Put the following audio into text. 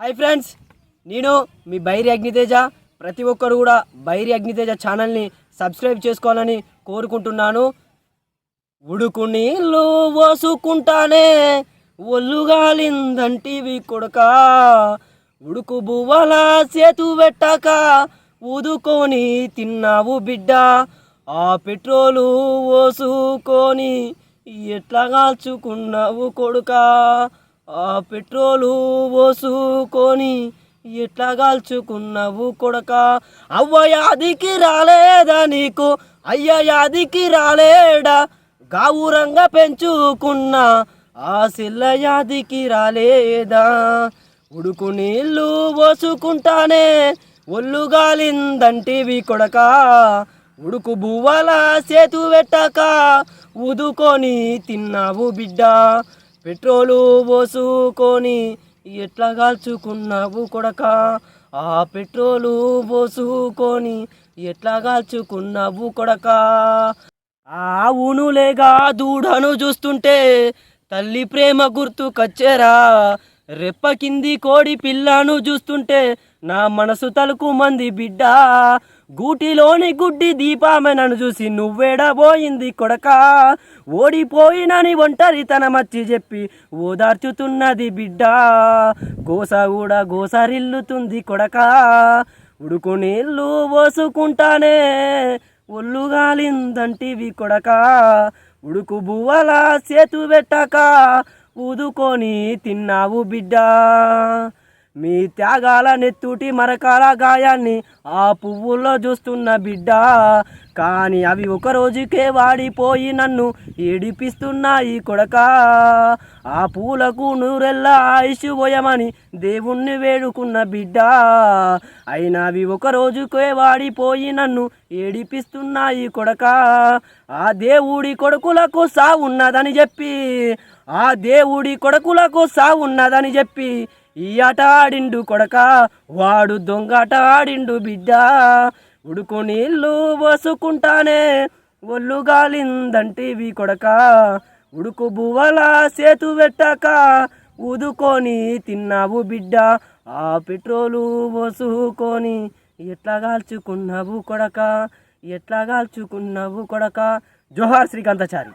Hi friends నేను మీ బైరి అగ్నితేజ. ప్రతి ఒక్కరు కూడా బైరి అగ్నితేజ ఛానల్ని సబ్స్క్రైబ్ చేసుకోవాలని కోరుకుంటున్నాను. ఉడుకు నీళ్ళు పోసుకుంటానే ఒళ్ళుగాలిందంటివి కొడక. ఉడుకు బువ్వల సేతు పెట్టాక ఊదుకొని తిన్నావు బిడ్డ. ఆ పెట్రోలు పోసుకొని ఎట్లా కాల్చుకున్నావు కొడుకా? ఆ పెట్రోలు పోసుకొని ఎట్లా కాల్చుకున్నావు కొడక? అవ్వ యాదికి రాలేదా నీకు? అయ్య యాదికి రాలేడా? గావురంగా పెంచుకున్నా ఆ సిల్ల యాదికి రాలేదా? ఉడుకు నీళ్ళు పోసుకుంటానే ఒళ్ళు గాలిందంటివి కొడక. ఉడుకు బువ్వల సేతు పెట్టాక ఉదుకొని తిన్నావు బిడ్డ. పెట్రోలు పోసుకొని ఎట్లా కాల్చుకున్నావు కొడక? ఆ పెట్రోలు పోసుకొని ఎట్లా కాల్చుకున్నావు కొడక? ఆ దూడను చూస్తుంటే తల్లి ప్రేమ గుర్తుకొచ్చేరా? రెప్ప కింది కోడి పిల్లను చూస్తుంటే నా మనసు తలుకు మంది బిడ్డ. గూటిలోని గుడ్డి దీపామె నన్ను చూసి నువ్వేడబోయింది కొడక. ఓడిపోయినని ఒంటరితన మచ్చి చెప్పి ఓదార్చుతున్నది బిడ్డ. గోస కూడా గోసరిల్లుతుంది కొడక. ఉడుకు నీళ్ళు పోసుకుంటానే ఒళ్ళు గాలిందంటివి కొడక. ఉడుకు బువ్వల సేతు పెట్టక ఊదుకొని తిన్నావు బిడ్డ. మీ త్యాగాల నెత్తుటి మరకాల గాయాన్ని ఆ పువ్వుల్లో చూస్తున్న బిడ్డ. కానీ అవి ఒక రోజుకే వాడిపోయి నన్ను ఏడిపిస్తున్నాయి కొడక. ఆ పూలకు నూరెల్లా ఆయుష్ పోయమని దేవుణ్ణి వేడుకున్న బిడ్డ. అయినా అవి ఒక రోజుకే వాడిపోయి నన్ను ఏడిపిస్తున్నాయి కొడక. ఆ దేవుడి కొడుకులకు సావున్నదని చెప్పి ఆ దేవుడి కొడుకులకు సావున్నదని చెప్పి ఈ ఆట ఆడిండు కొడక. వాడు దొంగ ఆట ఆడిండు బిడ్డ. ఉడుకు నీళ్ళు పోసుకుంటానే ఒళ్ళు గాలిందంటివి కొడక ఉడుకు బువ్వల సేతు పెట్టాక ఊదుకొని తిన్నావు బిడ్డ ఆ పెట్రోలు పోసుకొని ఎట్లా కాల్చుకున్నావు కొడక ఎట్లా కాల్చుకున్నావు కొడక జోహార్ శ్రీకాంతాచారి.